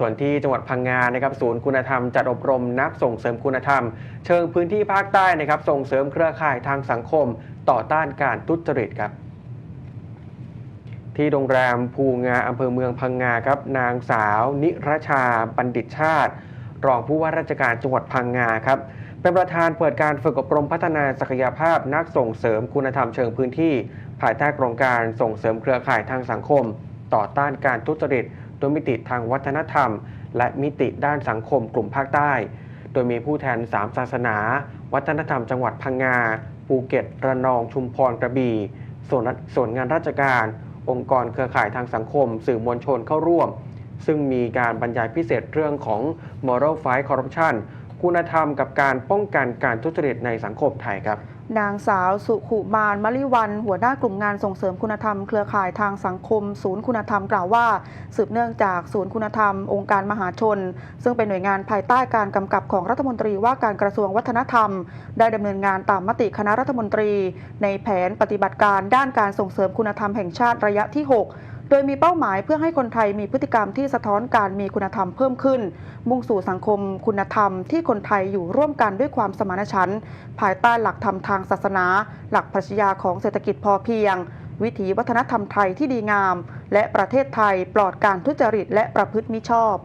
ส่วนที่จังหวัดพังงานะครับศูนย์คุณธรรมจัดอบรมนักส่งเสริมคุณธรรม เชิงพื้นที่ภาคใต้นะครับ ส่งเสริมเครือข่ายทางสังคม ต่อต้านการทุจริตครับ ที่โรงแรมภูงาอำเภอเมืองพังงาครับ นางสาว นิรชาบัณฑิตชาติ รองผู้ว่าราชการจังหวัดพังงาครับ เป็นประธานเปิดการฝึกอบรมพัฒนาศักยภาพนักส่งเสริมคุณธรรมเชิงพื้นที่ ภายใต้โครงการส่งเสริมเครือข่ายทางสังคม ต่อต้านการทุจริต โดยมิติทางวัฒนธรรม และมิติด้านสังคมกลุ่มภาคใต้ โดยมีผู้แทน3ศาสนา วัฒนธรรมจังหวัดพังงา ภูเก็ต ระนอง ชุมพร กระบี่ ส่วนส่วนงานราชการ องค์กรเครือข่ายทางสังคม สื่อมวลชนเข้าร่วม ซึ่งมีการบรรยายพิเศษเรื่องของ moral fight corruption คุณธรรมกับการป้องกันการทุจริตในสังคมไทยครับ นางสาวสุขุมานมลิวัน หัวหน้ากลุ่มงานส่งเสริมคุณธรรมเครือข่ายทางสังคม ศูนย์คุณธรรมกล่าวว่า สืบเนื่องจากศูนย์คุณธรรม องค์การมหาชน ซึ่งเป็นหน่วยงานภายใต้การกำกับของรัฐมนตรีว่าการกระทรวงวัฒนธรรม ได้ดำเนินงานตามมติคณะรัฐมนตรี ในแผนปฏิบัติการด้านการส่งเสริมคุณธรรมแห่งชาติระยะที่ 6 โดยมีเป้าหมายเพื่อให้คนไทยมีพฤติกรรมที่สะท้อนการมีคุณธรรมเพิ่มขึ้น มุ่งสู่สังคมคุณธรรมที่คนไทยอยู่ร่วมกันด้วยความสมานฉันท์ภายใต้หลักธรรมทางศาสนา หลักปรัชญาของเศรษฐกิจพอเพียง วิถีวัฒนธรรมไทยที่ดีงาม และประเทศไทยปลอดการทุจริตและประพฤติมิชอบ